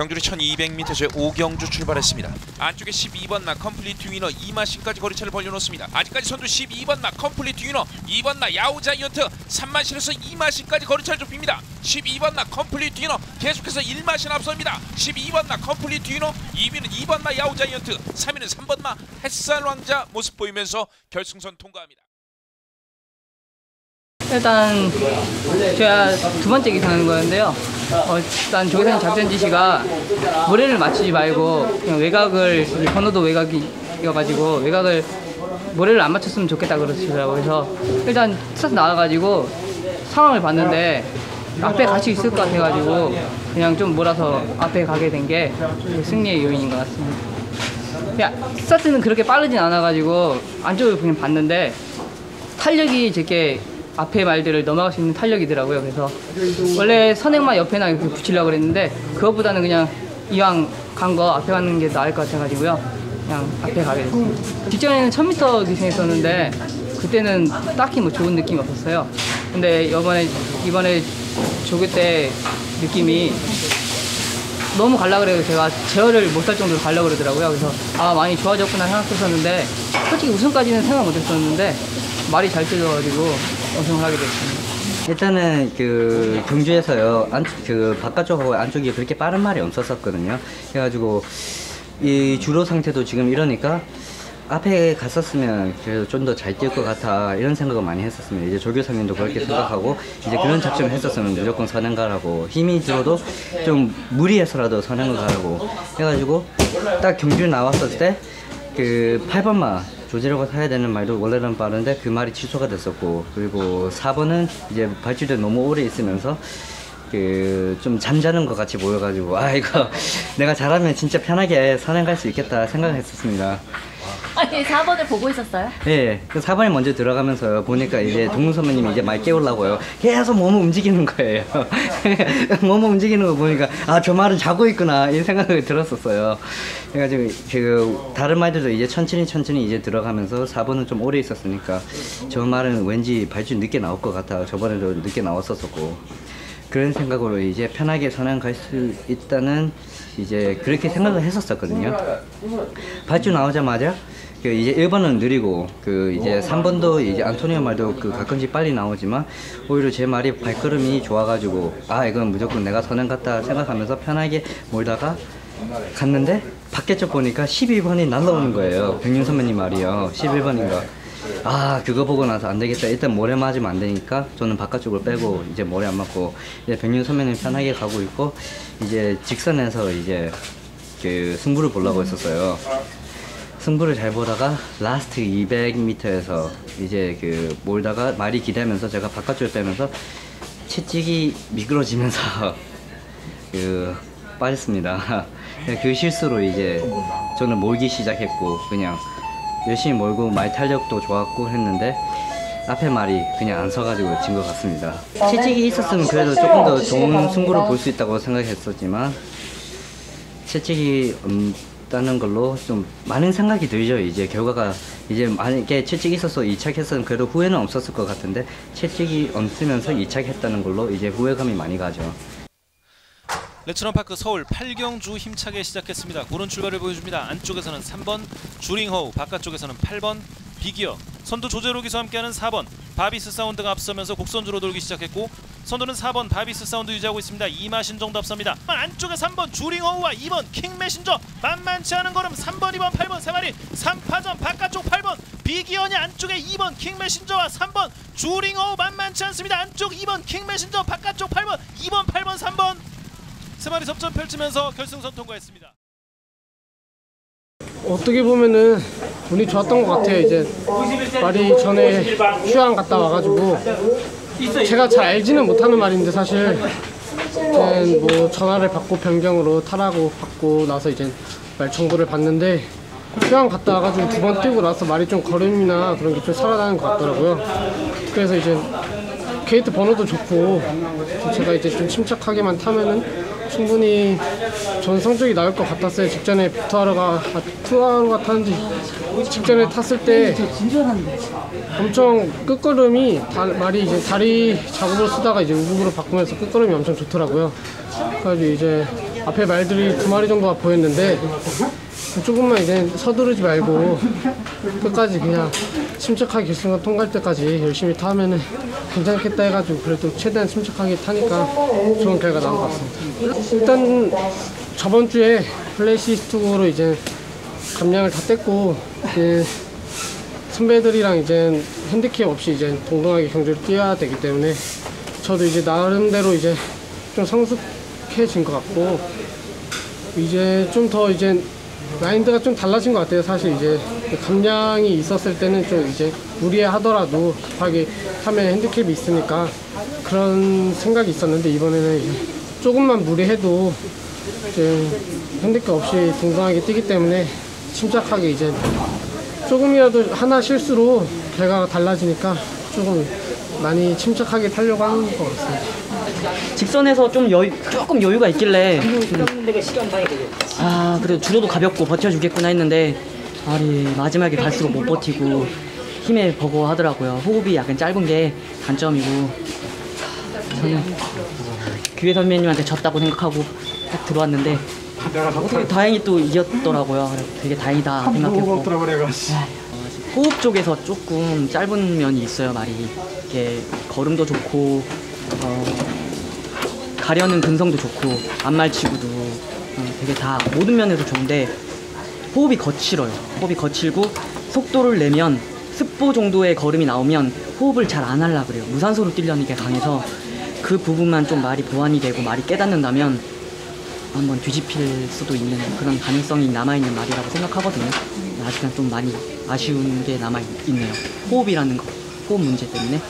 경주리 1200m 제 5경주 출발했습니다. 안쪽에 12번 나 컴플리트 위너 이마신까지 거리차를 벌려놓습니다. 아직까지 선두 12번 나 컴플리트 위너 2번 나 야우 자이언트 3마신에서 이마신까지 거리차를 좁힙니다. 12번 나 컴플리트 위너 계속해서 1마신 앞섭니다. 12번 나 컴플리트 위너 2위는 2번 나 야우 자이언트 3위는 3번 나 햇살 왕자 모습 보이면서 결승선 통과합니다. 일단 제가 두 번째 기사하는 거였는데요. 어, 일단 조계사님 작전 지시가 모래를 맞추지 말고 그냥 외곽을 이 번호도 외곽이어가지고 외곽을 모래를 안 맞췄으면 좋겠다 그러시더라고요. 그래서 일단 스타트 나와가지고 상황을 봤는데 앞에 같이 있을 것 같아가지고 그냥 좀 몰아서 앞에 가게 된 게 승리의 요인인 것 같습니다. 그냥 스타트는 그렇게 빠르진 않아가지고 안쪽을 그냥 봤는데 탄력이 제게 앞에 말들을 넘어갈 수 있는 탄력이더라고요. 그래서 원래 선행만 옆에나 붙이려고 그랬는데 그것보다는 그냥 이왕 간 거 앞에 가는 게 나을 것 같아가지고요. 그냥 앞에 가게 됐습니다. 직전에는 1000m 기생했었는데 그때는 딱히 뭐 좋은 느낌이 없었어요. 근데 이번에 이번에 조교 때 느낌이 너무 갈라 그래서 제가 제어를 못 할 정도로 갈라 그러더라고요. 그래서 아 많이 좋아졌구나 생각했었는데 솔직히 우승까지는 생각 못했었는데 말이 잘 들려가지고 우승을 하게 됐습니다. 일단은 그 경주에서요 안, 그 바깥쪽하고 안쪽이 그렇게 빠른 말이 없었었거든요. 그래가지고 이 주로 상태도 지금 이러니까 앞에 갔었으면 그래도 좀 더 잘 뛸 것 같아 이런 생각을 많이 했었습니다. 이제 조교사님도 그렇게 생각하고 이제 그런 작전을 했었으면 무조건 선행 가라고 힘이 들어도 좀 무리해서라도 선행을 가라고 해가지고 딱 경주 나왔을 때 그 8번마 조지라고 사야 되는 말도 원래는 빠른데 그 말이 취소가 됐었고 그리고 4번은 이제 발주대 너무 오래 있으면서 그 좀 잠자는 것 같이 보여가지고 아 이거 내가 잘하면 진짜 편하게 선행 갈 수 있겠다 생각했었습니다. 아니 4번을 보고 있었어요? 예, 그 4번에 먼저 들어가면서 보니까 이제 동문 선배님이 이제 말 깨우려고요. 계속 몸을 움직이는 거예요. 몸을 움직이는 거 보니까 아, 저 말은 자고 있구나. 이 생각이 들었었어요. 그래가지고 그 다른 말들도 이제 천천히 천천히 이제 들어가면서 4번은 좀 오래 있었으니까 저 말은 왠지 발주 늦게 나올 것 같아. 저번에도 늦게 나왔었었고. 그런 생각으로 이제 편하게 선행 갈 수 있다는 이제 그렇게 생각을 했었었거든요. 발주 나오자마자 그 이제 1번은 느리고 그 이제 3번도 이제 안토니오 말도 그 가끔씩 빨리 나오지만 오히려 제 말이 발걸음이 좋아가지고 아 이건 무조건 내가 선행 같다 생각하면서 편하게 몰다가 갔는데 밖에 쪽 보니까 12번이 날라오는 거예요. 백윤 선배님 말이요. 11번인가. 아 그거 보고 나서 안 되겠다. 일단 모래 맞으면 안 되니까 저는 바깥쪽을 빼고 이제 모래 안 맞고 이제 백윤 선배님 편하게 가고 있고 이제 직선에서 이제 그 승부를 보려고 했었어요. 승부를 잘 보다가 라스트 200m에서 이제 그 몰다가 말이 기대면서 제가 바깥쪽을 빼면서 채찍이 미끄러지면서 그 빠졌습니다. 그 실수로 이제 저는 몰기 시작했고 그냥 열심히 몰고 말 탄력도 좋았고 했는데 앞에 말이 그냥 안 서가지고 진 것 같습니다. 채찍이 있었으면 그래도 조금 더 좋은 승부를 볼 수 있다고 생각했었지만 채찍이 없다는 걸로 좀 많은 생각이 들죠. 이제 결과가 이제 만약에 채찍이 있어서 이착했으면 그래도 후회는 없었을 것 같은데 채찍이 없으면서 이착했다는 걸로 이제 후회감이 많이 가죠. 레츠런파크 서울 8경주 힘차게 시작했습니다. 구른 출발을 보여줍니다. 안쪽에서는 3번 주링호우, 바깥쪽에서는 8번 비기어. 선두 기수 함께하는 4번 바비스 사운드가 앞서면서 곡선주로 돌기 시작했고 선두는 4번 바비스 사운드 유지하고 있습니다. 이마신 정도 앞섭니다. 안쪽에 3번 주링호우와 2번 킹메신저 만만치 않은 걸음 3번, 2번, 8번 세 마리 3파전 바깥쪽 8번 비기언이 안쪽에 2번 킹메신저와 3번 주링호우 만만치 않습니다. 안쪽 2번 킹메신저 바깥쪽 8번 2번, 8번, 3번 세 마리 접전 펼치면서 결승선 통과했습니다. 어떻게 보면은 운이 좋았던 것 같아요. 이제 말이 전에 휴양 갔다 와가지고 제가 잘 알지는 못하는 말인데 사실 뭐 전화를 받고 변경으로 타라고 받고 나서 이제 말 정보를 받는데 휴양 갔다 와가지고 두 번 뛰고 나서 말이 좀 걸음이나 그런 게 좀 살아나는 것 같더라고요. 그래서 이제 게이트 번호도 좋고 제가 이제 좀 침착하게만 타면은 충분히 전 성적이 나올 것 같았어요. 직전에 투하루가 아, 투하루가 타는지 직전에 탔을 때 엄청 끝걸음이 다, 말이 이제 다리 작업을 쓰다가 이제 우국으로 바꾸면서 끝걸음이 엄청 좋더라고요. 그래가지고 이제 앞에 말들이 두 마리 정도가 보였는데 조금만 이제 서두르지 말고 끝까지 그냥 침착하게 결승선 통과할 때까지 열심히 타면은 괜찮겠다 해가지고 그래도 최대한 침착하게 타니까 좋은 결과 나온 것 같습니다. 일단 저번 주에 플레이시스트로 이제 감량을 다 뗐고 이제 선배들이랑 이제 핸디캡 없이 이제 동등하게 경주를 뛰어야 되기 때문에 저도 이제 나름대로 이제 좀 성숙해진 것 같고 이제 좀 더 이제 마인드가 좀 달라진 것 같아요. 사실 이제 감량이 있었을 때는 좀 이제 무리해 하더라도 급하게 하면 핸디캡이 있으니까 그런 생각이 있었는데 이번에는 이제 조금만 무리해도 이제 핸디캡 없이 동등하게 뛰기 때문에 침착하게 이제 조금이라도 하나 실수로 결과가 달라지니까 조금 많이 침착하게 타려고 하는 것 같습니다. 직선에서 좀 여유, 조금 여유가 있길래. 아 그래도 주로도 가볍고 버텨주겠구나 했는데 아니 마지막에 갈수록 못 버티고 힘에 버거하더라고요. 호흡이 약간 짧은 게 단점이고. 저는 규혜 선배님한테 졌다고 생각하고 딱 들어왔는데 어떻게 다행히 또 이겼더라고요. 그래서 되게 다행이다 생각했고. 호흡 쪽에서 조금 짧은 면이 있어요 말이. 이게 걸음도 좋고 어, 가려는 근성도 좋고 안말치구도 어, 되게 다 모든 면에서 좋은데 호흡이 거칠어요. 호흡이 거칠고 속도를 내면 습보 정도의 걸음이 나오면 호흡을 잘 안 하려 그래요. 무산소로 뛰려는 게 강해서 그 부분만 좀 말이 보완이 되고 말이 깨닫는다면 한번 뒤집힐 수도 있는 그런 가능성이 남아있는 말이라고 생각하거든요. 아직은 좀 많이 아쉬운 게 남아있네요. 호흡이라는 거, 호흡 문제 때문에.